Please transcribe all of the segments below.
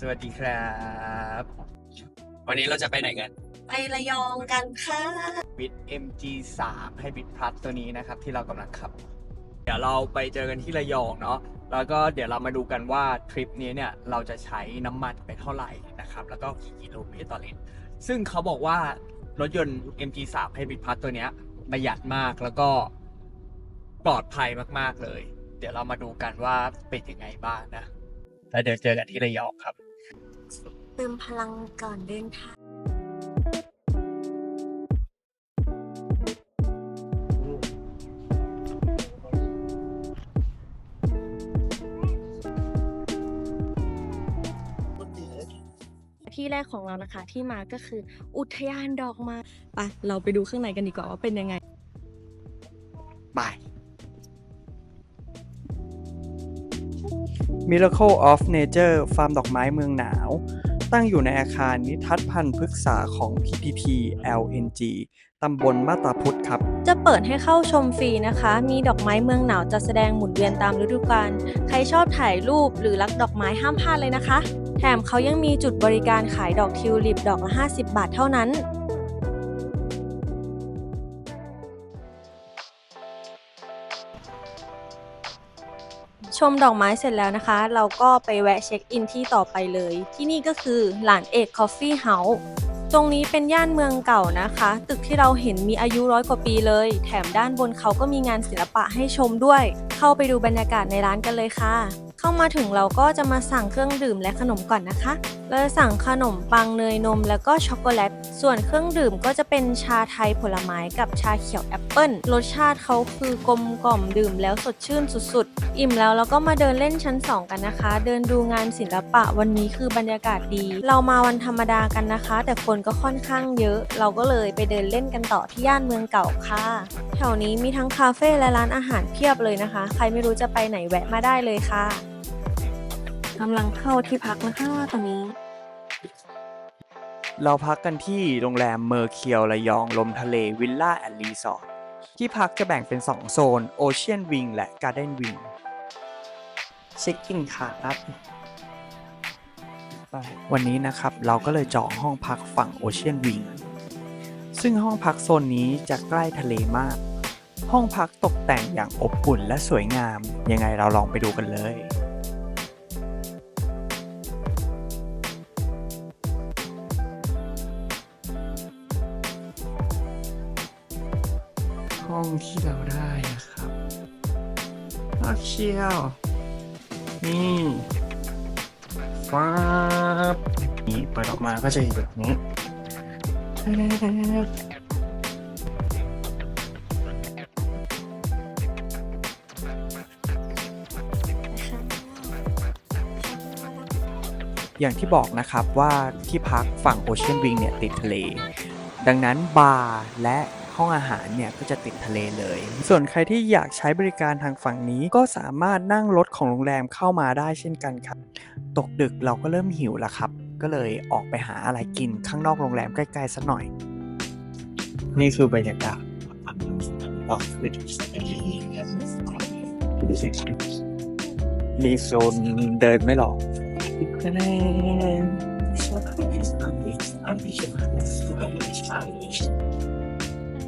สวัสดีครับ วันนี้เราจะไปไหนกัน ไประยองกันค่ะ บิด MG3 ให้บิดพลัสตัวนี้นะครับ ที่เรากำลังขับ เดี๋ยวเราไปเจอกันที่ระยองเนาะแล้วก็เดี๋ยวเรามาดูกันว่าทริปนี้เนี่ยเราจะใช้น้ำมันไปเท่าไหร่นะครับ แล้วก็กี่กิโลเมตรต่อลิตรซึ่งเขาบอกว่ารถยนต์ MG3 ให้บิดพลัสตัวเนี้ยประหยัดมากแล้วก็ปลอดภัยมากๆเลย เดี๋ยวเรามาดูกันว่าเป็นยังไงบ้างนะแล้วเดี๋ยวเจอกันที่ระยองครับ เติมพลังก่อนเดินทาง ที่แรกของเรานะคะที่มาก็คืออุทยานดอกไม้ไปเราไปดูข้างในกันดีกว่าว่าเป็นยังไง Miracle of Nature ฟาร์มดอกไม้เมืองหนาว ตั้งอยู่ในอาคารนิทัศพันธุ์พฤกษาของ PTT LNG ตำบลมาตาพุทธครับ จะเปิดให้เข้าชมฟรีนะคะ มีดอกไม้เมืองหนาวจัดแสดงหมุนเวียนตามฤดูกาล ใครชอบถ่ายรูปหรือรักดอกไม้ห้ามพลาดเลยนะคะ แถมเขายังมีจุดบริการขายดอกทิวลิปดอกละ 50 บาทเท่านั้น ชมดอกไม้เสร็จแล้วนะคะ เราก็ไปแวะเช็คอินที่ต่อไปเลย ที่นี่ก็คือหลานเอกคอฟฟี่เฮาส์ตรงนี้เป็นย่านเมืองเก่านะคะ ตึกที่เราเห็นมีอายุร้อยกว่าปีเลย แถมด้านบนเขาก็มีงานศิลปะให้ชมด้วย เข้าไปดูบรรยากาศในร้านกันเลยค่ะ เข้ามาถึงเราก็จะมาสั่งเครื่องดื่มและขนมก่อนนะคะ เราจะสั่งขนมปังเนยนมแล้วก็ช็อกโกแลต ส่วนเครื่องดื่มก็จะเป็นชาไทยผลไม้กับชาเขียวแอปเปิ้ล รสชาติเขาคือกลมกล่อมดื่มแล้วสดชื่นสุดๆ อิ่มแล้วเราก็มาเดินเล่นชั้น 2 กันนะคะ เดินดูงานศิลปะวันนี้คือบรรยากาศดี เรามาวันธรรมดากันนะคะ แต่คนก็ค่อนข้างเยอะ เราก็เลยไปเดินเล่นกันต่อที่ย่านเมืองเก่าค่ะ แถวนี้มีทั้งคาเฟ่และร้านอาหารเพียบเลยนะคะ ใครไม่รู้จะไปไหนแวะมาได้เลยค่ะ กำลังเข้าที่พักนะคะตอนนี้ เราพักกันที่โรงแรมเมอร์เคียวระยองลมทะเลวิลล่าแอนด์รีสอร์ทที่พักจะแบ่งเป็น 2 โซนโอเชียนวิงและการ์เด้นวิงเช็คอินครับวันนี้นะครับเราก็เลยจองห้องพักฝั่งโอเชียนวิงซึ่งห้องพักโซนนี้จะใกล้ทะเลมาก ห้องพักตกแต่งอย่างอบอุ่นและสวยงาม ยังไงเราลองไปดูกันเลย ห้องที่เราได้นะครับอาเชียว นี่ฟ้าบนี่เปิดออกมาก็จะอยู่แบบนี้อย่างที่บอกนะครับว่าที่พักฝั่งโอเชียนวิงเนี่ยติดทะเล ดังนั้นบาร์และ ห้องอาหารเนี่ยก็จะติดทะเลเลย ส่วนใครที่อยากใช้บริการทางฝั่งนี้ก็สามารถนั่งรถของโรงแรมเข้ามาได้เช่นกันครับ ตกดึกเราก็เริ่มหิวแล้วครับ ก็เลยออกไปหาอะไรกินข้างนอกโรงแรมใกล้ๆสักหน่อย นี่คือบรรยากาศมีโซนเดินไม่หรอก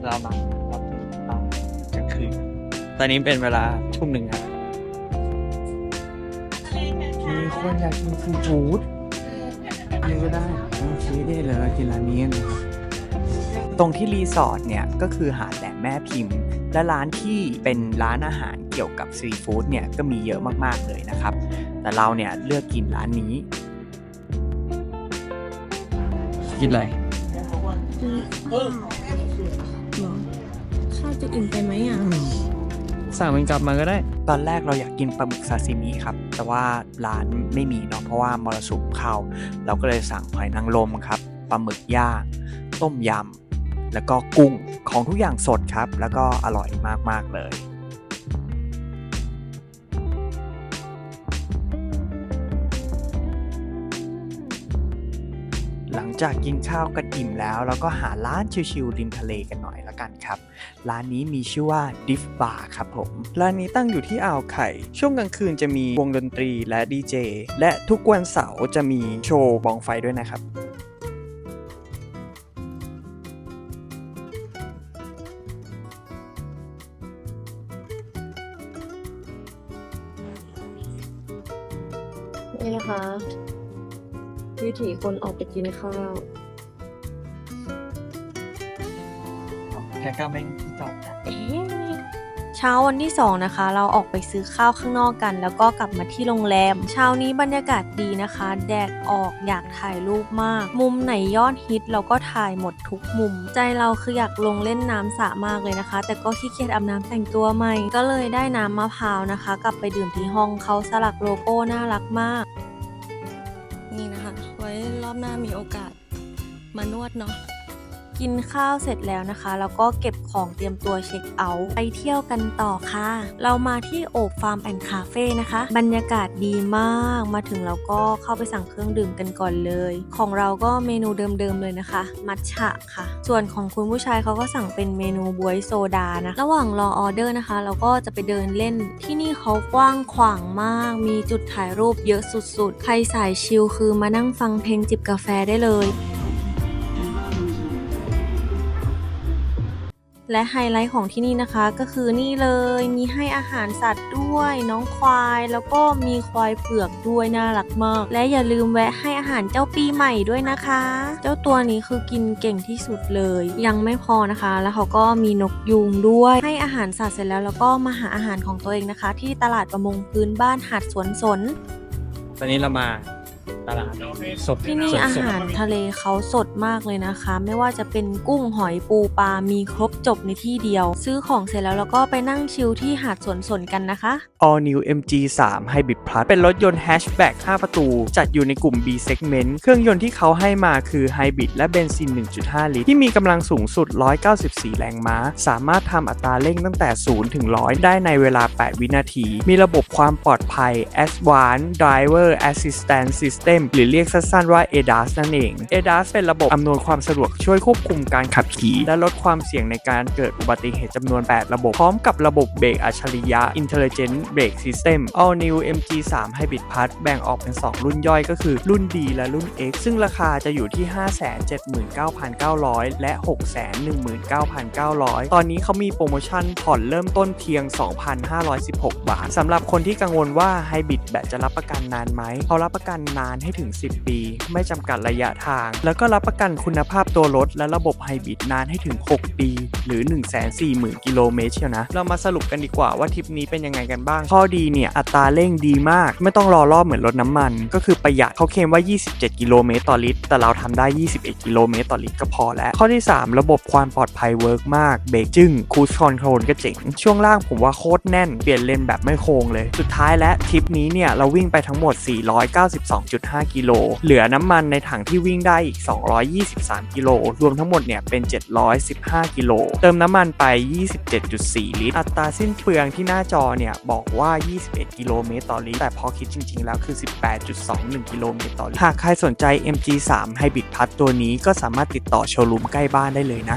เรามารับตามกลางคืนตอนนี้เป็นเวลาทุ่มหนึ่งครับมีคนอยากกินซีฟู้ดกินก็ได้โอเคได้เลยกินร้านนี้กันตรงที่รีสอร์ทเนี่ยก็คือหาดแหลมแม่พิมพ์ และร้านที่เป็นร้านอาหารเกี่ยวกับซีฟู้ดเนี่ยก็มีเยอะมากๆเลยนะครับ แต่เราเนี่ยเลือกกินร้านนี้ กินอะไร ข้าวจะอิ่มไปไหมอะ สั่งเป็นกลับมาก็ได้ ตอนแรกเราอยากกินปลาหมึกซาซิมิครับ แต่ว่าร้านไม่มีเนาะเพราะว่ามรสุมเข้า เราก็เลยสั่งหอยนางรมครับปลาหมึกย่างต้มยำแล้วก็กุ้งของทุกอย่างสดครับ แล้วก็อร่อยมากๆเลย จากกินข้าวกันอิ่มแล้ว เราก็หาร้านชิลๆริมทะเลกันหน่อยละกันครับ ร้านนี้มีชื่อว่า Diff Bar ครับผม ร้านนี้ตั้งอยู่ที่อ่าวไข่ ช่วงกลางคืนจะมีวงดนตรีและดีเจ และทุกวันเสาร์จะมีโชว์บองไฟด้วยนะครับนี่นะคะ วิถีคนออกไปกินข้าวแค่ก้าไม่ที่จอดเช้าวันที่ 2 นะคะ เราออกไปซื้อข้าวข้างนอกกัน แล้วก็กลับมาที่โรงแรม เช้านี้บรรยากาศดีนะคะ แดดออกอยากถ่ายรูปมาก มุมไหนยอดฮิตเราก็ถ่ายหมดทุกมุม ใจเราคืออยากลงเล่นน้ำสระมากเลยนะคะ แต่ก็ขี้เกียจอาบน้ำแต่งตัวใหม่ ก็เลยได้น้ำมะพร้าวนะคะ กลับไปดื่มที่ห้องเขาสลักโลโก้น่ารักมาก นี้นะคะ ไว้รอบหน้ามีโอกาสมานวดเนาะ กินข้าวเสร็จแล้วนะคะ แล้วก็เก็บของเตรียมตัวเช็คเอาท์ไปเที่ยวกันต่อค่ะ เรามาที่โอบฟาร์มแอนด์คาเฟ่นะคะ บรรยากาศดีมากมาถึงเราก็เข้าไปสั่งเครื่องดื่มกันก่อนเลย ของเราก็เมนูเดิมๆเลยนะคะ มัทฉะค่ะ ส่วนของคุณผู้ชายเขาก็สั่งเป็นเมนูบวยโซดานะระหว่างรอออเดอร์นะคะ เราก็จะไปเดินเล่นที่นี่เขากว้างขวางมาก มีจุดถ่ายรูปเยอะสุดๆ ใครสายชิลคือมานั่งฟังเพลงจิบกาแฟได้เลย และไฮไลท์ของที่นี่นะคะก็คือนี่เลยมีให้อาหารสัตว์ด้วย น้องควาย แล้วก็มีควายเผือกด้วยน่ารักมาก และอย่าลืมแวะให้อาหารเจ้าปีใหม่ด้วยนะคะ เจ้าตัวนี้คือกินเก่งที่สุดเลย ยังไม่พอนะคะ แล้วเขาก็มีนกยูงด้วยให้อาหารสัตว์เสร็จแล้วแล้วก็มาหาอาหารของตัวเองนะคะ ที่ตลาดประมงพื้นบ้านหาดสวนสน ตอนนี้เรามาตลาดสดที่นี่สดๆอาหารทะเลเขาสด มากเลยนะคะ ไม่ว่าจะเป็นกุ้งหอยปูปลา มีครบจบในที่เดียว ซื้อของเสร็จแล้วแล้วก็ไปนั่งชิลที่หาดสวนสนกันนะคะ All New MG3 Hybrid Plus เป็นรถยนต์แฮชแบ็ก5ประตู จัดอยู่ในกลุ่ม B segment เครื่องยนต์ที่เขาให้มาคือไฮบริดและเบนซิน 1.5 ลิตร ที่มีกำลังสูงสุด 194 แรงม้า สามารถทำอัตราเร่งตั้งแต่ 0 ถึง 100 ได้ในเวลา 8 วินาที มีระบบความปลอดภัย Advanced Driver Assistance System หรือเรียกสั้นๆว่า ADAS นั่นเอง ADAS เป็นระบบอำนวยความสะดวกช่วยควบคุมการขับขี่ และลดความเสี่ยงในการเกิดอุบัติเหตุจำนวน 8 ระบบ พร้อมกับระบบเบรกอัจฉริยะ Intelligent Brake System All New MG3 Hybrid Plus แบ่งออกเป็น 2 รุ่นย่อยก็คือรุ่น D และรุ่น X ซึ่งราคาจะอยู่ที่ 579,900 และ 619,900 ตอนนี้เขามีโปรโมชั่นผ่อนเริ่มต้นเพียง 2,516 บาทสำหรับคนที่กังวลว่าไฮบริดแบตจะรับประกันนานไหมเขารับประกันนานให้ถึง 10 ปี ไม่จำกัดระยะทาง แล้วก็รับประกันคุณภาพตัวรถและระบบไฮบริดนานให้ถึง 6 ปี หรือ 140,000 กิโลเมตรเชียวนะ เรามาสรุปกันดีกว่าว่าทริปนี้เป็นยังไงกันบ้าง ข้อดีเนี่ยอัตราเร่งดีมาก ไม่ต้องรอรอบเหมือนรถน้ำมัน ก็คือประหยัดเขาเคลมว่า 27 กิโลเมตรต่อลิตร แต่เราทำได้ 21 กิโลเมตรต่อลิตรก็พอแล้ว ข้อที่ 3 ระบบความปลอดภัยเวิร์กมาก เบรกจึ้งคูสคอนโทรลก็เจ๋ง ช่วงล่างผมว่าโคตรแน่น เปลี่ยนเลนแบบไม่โค้งเลย สุดท้ายและทริปนี้เนี่ยเราวิ่งไปทั้งหมด 492.5 กิโล เหลือน้ำมันในถังที่วิ่งได้อีก223 กิโล รวมทั้งหมดเนี่ยเป็น 715 กิโล เติมน้ำมันไป 27.4 ลิตร อัตราสิ้นเปลืองที่หน้าจอเนี่ยบอกว่า 21 กิโลเมตรต่อลิตร แต่พอคิดจริง ๆ แล้วคือ 18.21 กิโลเมตรต่อลิตร หากใครสนใจ MG3 Hybrid Plus ตัวนี้ก็สามารถติดต่อโชว์รูมใกล้บ้านได้เลยนะ